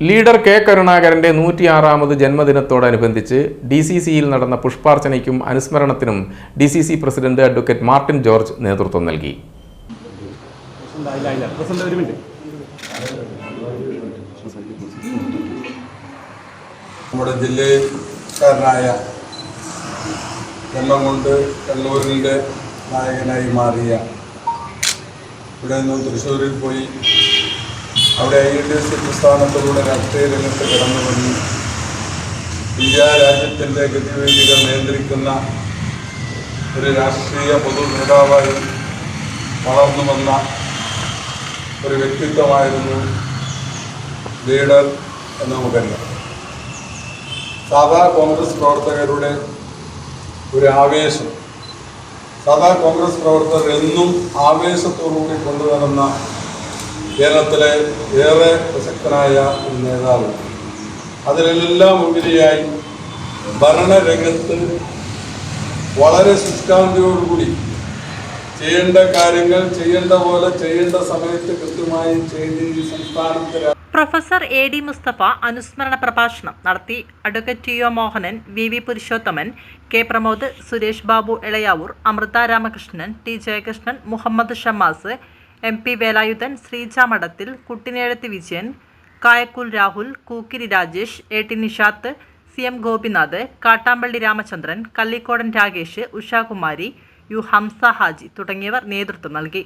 Leader K കരുണാകരന്റെ നൂറ്റിയാറാമത് ജന്മദിനത്തോടനുബന്ധിച്ച് ഡി സി സിയിൽ നടന്ന പുഷ്പാർച്ചനയ്ക്കും അനുസ്മരണത്തിനും D C C president advocate Martin George നേതൃത്വം നൽകി. നമ്മുടെ ജില്ലക്കാരനായ ജന്മം കൊണ്ട് കണ്ണൂരിന്റെ നായകനായി മാറിയ ഇവിടെ നിന്നും തൃശ്ശൂരിൽ പോയി അവിടെ ഐ ഡി എസ് പ്രസ്ഥാനത്തിലൂടെ രാഷ്ട്രീയ രംഗത്ത് കടന്നു വന്നു ഇന്ത്യ രാജ്യത്തിന്റെ ഗതിവേദികൾ നിയന്ത്രിക്കുന്ന ഒരു രാഷ്ട്രീയ പൊതു നേതാവായി വളർന്നു വന്ന ഒരു വ്യക്തിത്വമായിരുന്നു ലീഡർ എന്ന് നമുക്കറിയാം സാധാ കോൺഗ്രസ് പ്രവർത്തകരുടെ ഒരു ആവേശം. സാധാ കോൺഗ്രസ് പ്രവർത്തകർ എന്നും ആവേശത്തോടുകൂടി കൊണ്ടുവരുന്ന കേരളത്തിലെ ഏറെ പ്രസക്തനായ ഒരു നേതാവ്. അതിലെല്ലാം ഉപരിയായി ഭരണരംഗത്ത് വളരെ ശുഷ്കാന്തിയോടുകൂടി ചെയ്യേണ്ട കാര്യങ്ങൾ ചെയ്യേണ്ട പോലെ ചെയ്യേണ്ട സമയത്ത് കൃത്യമായി ചെയ്ത് ഈ സംസ്ഥാനത്തെ പ്രൊഫസർ എ ഡി മുസ്തഫ അനുസ്മരണ പ്രഭാഷണം നടത്തി. Advocate T O Mohanan V V Purushothaman K Pramod Suresh Babu Elayavoor Amrutha Ramakrishnan T Jayakrishnan Muhammad Shamas M P Velayudhan Sreeja Madathil Kuttinezhath Vijayan Kayakkul Rahul Kookkiri Rajesh A T Nishath C M Gopinath Kattampally Ramachandran Kallikkodan Rakesh Ushakumari U Hamsa Haji തുടങ്ങിയവർ നേതൃത്വം നൽകി.